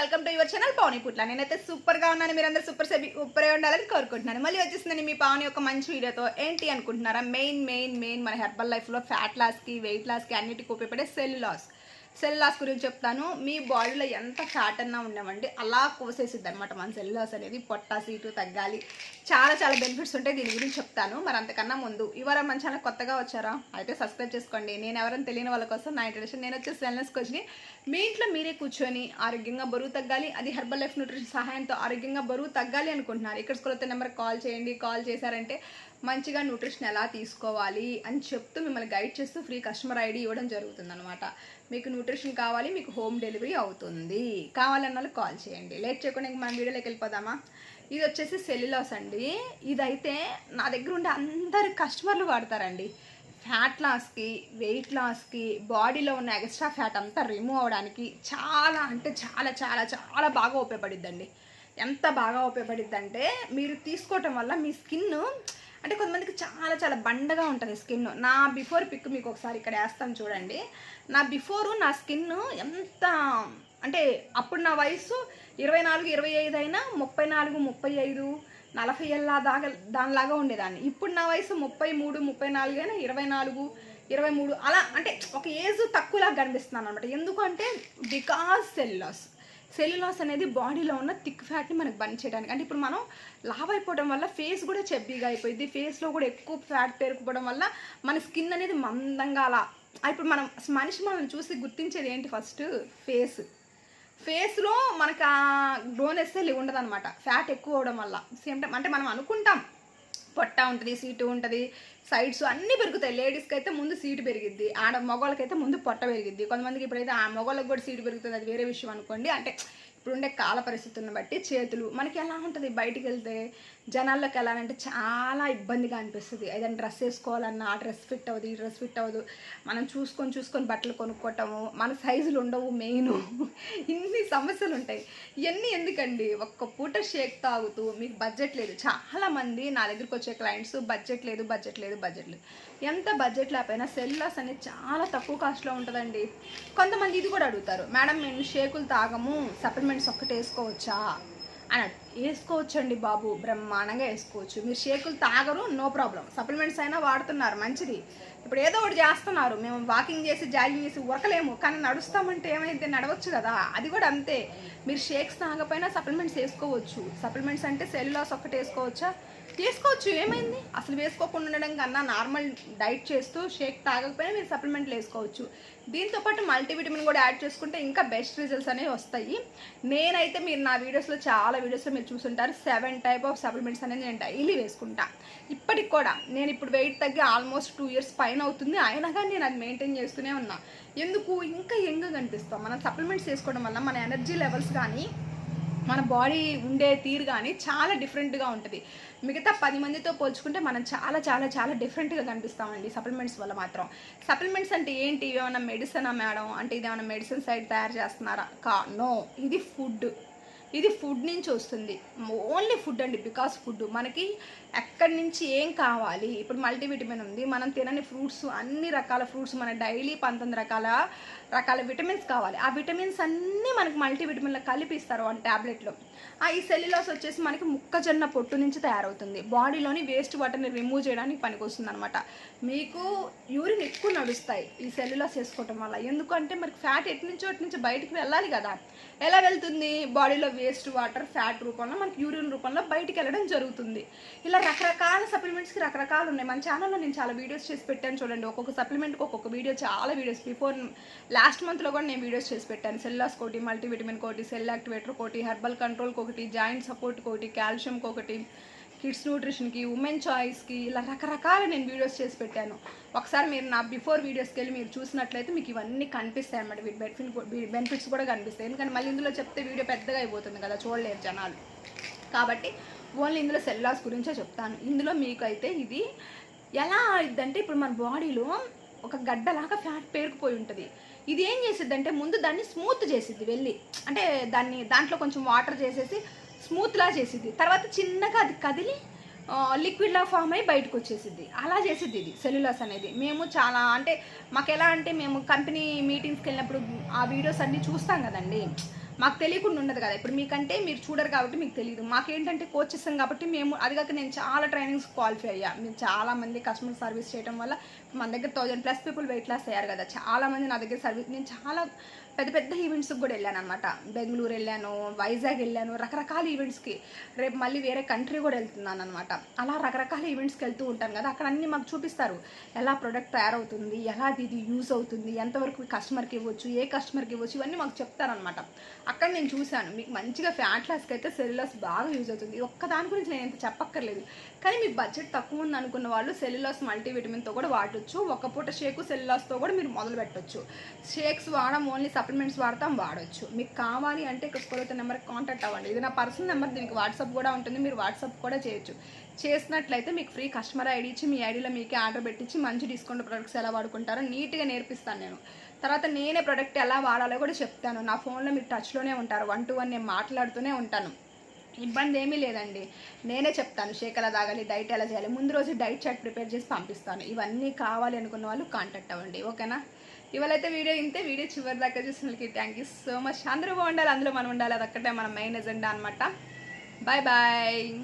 Welcome to your channel Pavani Putla నేనైతే సూపర్గా ఉన్నాను. మీరందరూ సూపర్ సెబి ఉప్పరే ఉండాలని కోరుకుంటున్నాను. మళ్ళీ వచ్చేసిందని మీ పవని ఒక మంచి వీడియోతో ఏంటి అనుకుంటున్నారా? మెయిన్ మెయిన్ మెయిన్ మన హెర్బల్ లైఫ్లో ఫ్యాట్ లాస్కి వెయిట్ లాస్కి అన్నిటికీ ఉపయోగపడే సెల్ లాస్ సెల్ లాస్ గురించి చెప్తాను. మీ బాడీలో ఎంత ఫ్యాట్ అన్నా ఉండమండి అలా కోసేసిద్ది అనమాట మన సెల్ లాస్ అనేది. పొట్ట సీటు తగ్గాలి. చాలా చాలా బెనిఫిట్స్ ఉంటాయి. దీని గురించి చెప్తాను. మరి అంతకన్నా ముందు. ఇవాళ మన ఛానల్ కొత్తగా వచ్చారా? అయితే సబ్స్క్రైబ్ చేసుకోండి. నేను ఎవరైనా తెలియని వాళ్ళ కోసం నా ఇంట్రడక్షన్. నేను వచ్చేసి వెల్నెస్ కోచ్ని. మీ ఇంట్లో మీరే కూర్చొని ఆరోగ్యంగా బరువు తగ్గాలి. అది హెర్బల్ లైఫ్ న్యూట్రిషన్ సహాయంతో ఆరోగ్యంగా బరువు తగ్గాలి అనుకుంటున్నారు. ఇక్కడ స్కూల్ నెంబర్ కాల్ చేయండి. కాల్ చేశారంటే మంచిగా న్యూట్రిషన్ ఎలా తీసుకోవాలి అని చెప్తూ మిమ్మల్ని గైడ్ చేస్తూ ఫ్రీ కస్టమర్ ఐడి ఇవ్వడం జరుగుతుంది అనమాట మీకు న్యూట్రిషన్ కావాలి మీకు హోమ్ డెలివరీ అవుతుంది. కావాలన్న వాళ్ళు కాల్ చేయండి. లేట్ చేయకుండా ఇంక మన వీడియోలోకి వెళ్ళిపోదామా? ఇది వచ్చేసి సెల్యులాస్ అండి. ఇదైతే నా దగ్గర ఉండే అందరు కస్టమర్లు వాడతారండి. ఫ్యాట్ లాస్కి వెయిట్ లాస్కి బాడీలో ఉన్న ఎక్స్ట్రా ఫ్యాట్ అంతా రిమూవ్ అవ్వడానికి చాలా అంటే చాలా చాలా చాలా బాగా ఉపయోగపడిద్దండి. ఎంత బాగా ఉపయోగపడిద్దంటే మీరు తీసుకోవటం వల్ల మీ స్కిన్ అంటే కొంతమందికి చాలా చాలా బండగా ఉంటుంది స్కిన్. నా బిఫోర్ పిక్ మీకు ఒకసారి ఇక్కడ వేస్తాను చూడండి. నా బిఫోరు నా స్కిన్ ఎంత అంటే అప్పుడు నా వయసు ఇరవై నాలుగు ఇరవై ఐదు అయినా ముప్పై నాలుగు ముప్పై ఐదు నలభై ఏళ్ళ దాకా దానిలాగా ఉండేదాన్ని. ఇప్పుడు నా వయసు ముప్పై మూడు ముప్పై నాలుగు అయినా ఇరవై నాలుగు ఇరవై మూడు అలా అంటే ఒక ఏజ్ తక్కువలాగా కనిపిస్తున్నాను అనమాట ఎందుకంటే బికాస్ సెల్ లాస్ సెల్యులాస్ అనేది బాడీలో ఉన్న థిక్ ఫ్యాట్ని మనకు బంద్ చేయడానికి. అంటే ఇప్పుడు మనం లావ్ అయిపోవడం వల్ల ఫేస్ కూడా చెబ్బీగా అయిపోయింది. ఫేస్లో కూడా ఎక్కువ ఫ్యాట్ పేరుకుపోవడం వల్ల మన స్కిన్ అనేది మందంగా అలా. ఇప్పుడు మనం మనిషి మనల్ని చూసి గుర్తించేది ఏంటి ఫస్ట్? ఫేస్. ఫేస్లో మనకు ఆ గ్లోనెస్ ఉండదు అనమాట ఫ్యాట్ ఎక్కువ అవడం వల్ల. సేమ్ టైం అంటే మనం అనుకుంటాం పొట్ట ఉంటుంది సీటు ఉంటుంది సైడ్స్ అన్నీ పెరుగుతాయి. లేడీస్కి అయితే ముందు సీటు పెరిగిద్ది ఆడ మగవాళ్ళకైతే ముందు పొట్ట పెరిగిద్ది. కొంతమందికి ఇప్పుడైతే ఆ మగవాళ్ళకి కూడా సీటు పెరుగుతుంది అది వేరే విషయం అనుకోండి. అంటే ఇప్పుడుండే కాల పరిస్థితులను బట్టి చేతులు మనకి ఎలా ఉంటుంది? బయటికి వెళ్తే జనాల్లోకి వెళ్ళాలంటే చాలా ఇబ్బందిగా అనిపిస్తుంది. ఏదైనా డ్రెస్ వేసుకోవాలన్నా ఆ డ్రెస్ ఫిట్ అవ్వదు ఈ డ్రెస్ ఫిట్ అవ్వదు. మనం చూసుకొని చూసుకొని బట్టలు కొనుక్కోవటము మన సైజులు ఉండవు మెయిన్. ఇన్ని సమస్యలు ఉంటాయి. ఇవన్నీ ఎందుకండి? ఒక్క పూట షేక్ తాగుతూ మీకు బడ్జెట్ లేదు. చాలామంది నా దగ్గరికి వచ్చే క్లయింట్స్ బడ్జెట్ లేదు బడ్జెట్ లేదు బడ్జెట్ లేదు. ఎంత బడ్జెట్ లేకపోయినా సెల్లాస్ అనేది చాలా తక్కువ కాస్ట్లో ఉంటుందండి. కొంతమంది ఇది కూడా అడుగుతారు. మేడం మేము షేకులు తాగము సప్లిమెంట్స్ ఒక్కటి వేసుకోవచ్చా అని వేసుకోవచ్చండి బాబు. బ్రహ్మాండంగా వేసుకోవచ్చు. మీరు షేకులు తాగరు నో ప్రాబ్లం. సప్లిమెంట్స్ అయినా వాడుతున్నారు మంచిది. ఇప్పుడు ఏదో ఒకటి చేస్తున్నారు. మేము వాకింగ్ చేసి జాగింగ్ చేసి ఉరకలేము. కానీ నడుస్తామంటే ఏమైతే నడవచ్చు కదా. అది కూడా అంతే. మీరు షేక్స్ తాగపోయినా సప్లిమెంట్స్ వేసుకోవచ్చు. సప్లిమెంట్స్ అంటే సెల్యులాస్ ఒక్కటి వేసుకోవచ్చా? వేసుకోవచ్చు. ఏమైంది? అసలు వేసుకోకుండా ఉండడం కన్నా నార్మల్ డైట్ చేస్తూ షేక్ తాగకపోయినా మీరు సప్లిమెంట్లు వేసుకోవచ్చు. దీంతో పాటు మల్టీవిటమిన్ కూడా యాడ్ చేసుకుంటే ఇంకా బెస్ట్ రిజల్ట్స్ అనేవి వస్తాయి. నేనైతే మీరు నా వీడియోస్లో చాలా వీడియోస్లో మీరు చూసుంటారు సెవెన్ టైప్ ఆఫ్ సప్లిమెంట్స్ అనేది నేను డైలీ వేసుకుంటా. ఇప్పటికి కూడా నేను ఇప్పుడు వెయిట్ తగ్గి ఆల్మోస్ట్ టూ ఇయర్స్ పైన అవుతుంది అయినా కానీ నేను అది మెయింటైన్ చేస్తూనే ఉన్నా. ఎందుకు? ఇంకా యంగ్గా కనిపిస్తాం. మనం సప్లిమెంట్స్ వేసుకోవడం వల్ల మన ఎనర్జీ లెవెల్స్ కానీ మన బాడీ ఉండే తీరు కానీ చాలా డిఫరెంట్గా ఉంటుంది. మిగతా పది మందితో పోల్చుకుంటే మనం చాలా చాలా చాలా డిఫరెంట్గా కనిపిస్తామండి సప్లిమెంట్స్ వల్ల మాత్రం. సప్లిమెంట్స్ అంటే ఏంటి? ఏమైనా మెడిసినా మేడం అంటే ఇది ఏమైనా మెడిసిన్ సైడ్ తయారు చేస్తున్నారా? కా నో ఇది ఫుడ్ ఇది ఫుడ్ నుంచి వస్తుంది. ఓన్లీ ఫుడ్ అండి బికాస్ ఫుడ్. మనకి ఎక్కడి నుంచి ఏం కావాలి? ఇప్పుడు మల్టీవిటమిన్ ఉంది మనం తినని ఫ్రూట్స్ అన్ని రకాల ఫ్రూట్స్ మన డైలీ పంతొమ్మిది రకాల రకాల విటమిన్స్ కావాలి. ఆ విటమిన్స్ అన్నీ మనకి మల్టీవిటమిన్లో కలిపి ఇస్తారు వన్ ట్యాబ్లెట్లో ఆ ఈ సెల్యులాస్ వచ్చేసి మనకి ముక్కజొన్న పొట్టు నుంచి తయారవుతుంది. బాడీలోని వేస్ట్ వాటర్ని రిమూవ్ చేయడానికి పనికొస్తుంది అనమాట మీకు యూరిన్ ఎక్కువ నడుస్తాయి ఈ సెల్యులాస్ వేసుకోవటం వల్ల. ఎందుకంటే మనకి ఫ్యాట్ ఎటు నుంచో అటు నుంచి బయటికి వెళ్ళాలి కదా. ఎలా వెళ్తుంది? బాడీలో వేస్ట్ వాటర్ ఫ్యాట్ రూపంలో మనకి యూరిన్ రూపంలో బయటికి వెళ్ళడం జరుగుతుంది. ఇలా రకరకాల సప్లిమెంట్స్కి రకరకాలు ఉన్నాయి. మన ఛానల్లో నేను చాలా వీడియోస్ చేసి పెట్టాను చూడండి. ఒక్కొక్క సప్లిమెంట్కి ఒక్కొక్క వీడియో చాలా వీడియోస్ బిఫోర్ లాస్ట్ మంత్లో కూడా నేను వీడియోస్ చేసి పెట్టాను. సెల్లాస్ కోటి మల్టీవిటమిన్ కోటి సెల్ యాక్టివేటర్ కోటి హెర్బల్ కంట్రోల్కి ఒకటి జాయింట్ సపోర్ట్ కోటి కాల్షియంకి ఒకటి కిడ్స్ న్యూట్రిషన్కి ఉమెన్ చాయిస్కి ఇలా రకరకాల నేను వీడియోస్ చేసి పెట్టాను. ఒకసారి మీరు నా బిఫోర్ వీడియోస్కి వెళ్ళి మీరు చూసినట్లయితే మీకు ఇవన్నీ కనిపిస్తాయి అన్నమాట. వీటి బెనిఫిట్ బెనిఫిట్స్ కూడా కనిపిస్తాయి. ఎందుకంటే మళ్ళీ ఇందులో చెప్తే వీడియో పెద్దగా అయిపోతుంది కదా చూడలేరు జనాలు. కాబట్టి ఓన్లీ ఇందులో సెల్లాస్ గురించే చెప్తాను. ఇందులో మీకు అయితే ఇది ఎలా అయిద్దంటే ఇప్పుడు మన బాడీలో ఒక గడ్డలాగా ఫ్యాట్ పేరుకుపోయి ఉంటుంది. ఇది ఏం చేసిద్ది అంటే ముందు దాన్ని స్మూత్ చేసిద్ది వెళ్ళి. అంటే దాన్ని దాంట్లో కొంచెం వాటర్ చేసేసి స్మూత్లా చేసిద్ది. తర్వాత చిన్నగా అది కదిలి లిక్విడ్లా ఫామ్ అయ్యి బయటకు వచ్చేసిద్ది. అలా చేసిద్ది ఇది సెల్యులాస్ అనేది. మేము చాలా అంటే మాకు ఎలా అంటే మేము కంపెనీ మీటింగ్స్కి వెళ్ళినప్పుడు ఆ వీడియోస్ అన్నీ చూస్తాం కదండి. మాకు తెలియకుండా ఉండదు కదా. ఇప్పుడు మీకంటే మీరు చూడరు కాబట్టి మీకు తెలియదు మాకేంటంటే కోచ్ ఇస్తాం కాబట్టి మేము అది కాక నేను చాలా ట్రైనింగ్స్ క్వాలిఫై అయ్యా. మేము చాలా మంది కస్టమర్ సర్వీస్ చేయడం వల్ల మన దగ్గర thousand plus people weight loss అయ్యారు కదా. చాలా మంది నా దగ్గర సర్వీస్ నేను చాలా పెద్ద పెద్ద ఈవెంట్స్కి కూడా వెళ్ళాను అనమాట బెంగళూరు వెళ్ళాను వైజాగ్ వెళ్ళాను రకరకాల ఈవెంట్స్కి రేపు మళ్ళీ వేరే కంట్రీ కూడా వెళ్తున్నాను అనమాట అలా రకరకాల ఈవెంట్స్కి వెళ్తూ ఉంటాను కదా. అక్కడ అన్ని మాకు చూపిస్తారు. ఎలా ప్రొడక్ట్ తయారవుతుంది ఎలా ఇది యూజ్ అవుతుంది ఎంతవరకు కస్టమర్కి ఇవ్వచ్చు ఏ కస్టమర్కి ఇవ్వచ్చు ఇవన్నీ మాకు చెప్తారనమాట అక్కడ నేను చూశాను. మీకు మంచిగా ఫ్యాట్ లాస్కి అయితే సెల్యులాస్ బాగా యూజ్ అవుతుంది. ఒక్క దాని గురించి నేను ఎంత చెప్పక్కర్లేదు. కానీ మీ బడ్జెట్ తక్కువ ఉంది అనుకున్న వాళ్ళు సెల్యులాస్ మల్టీవిటమిన్తో కూడా వాడచ్చు. ఒక పూట షేకు సెల్యులాస్తో కూడా మీరు మొదలు పెట్టొచ్చు. షేక్స్ వాడడం ఓన్లీ సప్లిమెంట్స్ వాడతాం వాడచ్చు. మీకు కావాలి అంటే ఇక్కడ స్కూల్ నెంబర్కి కాంటాక్ట్ అవ్వండి. ఇది నా పర్సనల్ నెంబర్ దీనికి వాట్సాప్ కూడా ఉంటుంది. మీరు వాట్సాప్ కూడా చేయొచ్చు. చేసినట్లయితే మీకు ఫ్రీ కస్టమర్ ఐడి ఇచ్చి మీ ఐడిలో మీకే ఆర్డర్ పెట్టించి మంచి డిస్కౌంట్ ప్రొడక్ట్స్ ఎలా వాడుకుంటారో నీట్గా నేర్పిస్తాను నేను. తర్వాత నేనే ప్రొడక్ట్ ఎలా వాడాలో కూడా చెప్తాను. నా ఫోన్లో మీరు టచ్లోనే ఉంటారు. వన్ టు వన్ నేను మాట్లాడుతూనే ఉంటాను. ఇబ్బంది ఏమీ లేదండి. నేనే చెప్తాను. షేక్ ఎలా తాగాలి డైట్ ఎలా చేయాలి ముందు రోజు డైట్ చార్ట్ ప్రిపేర్ చేసి పంపిస్తాను. ఇవన్నీ కావాలి అనుకున్న వాళ్ళు కాంటాక్ట్ అవ్వండి ఓకేనా? ఇవాళైతే వీడియో ఇంతే. వీడియో చివరి దాకా చూసిన వాళ్ళకి థ్యాంక్ యూ సో మచ్ అందరూ బాగుండాలి అందులో మనం ఉండాలి. అదొక్కటే మన మెయిన్ ఎజెండా అనమాట బాయ్ బాయ్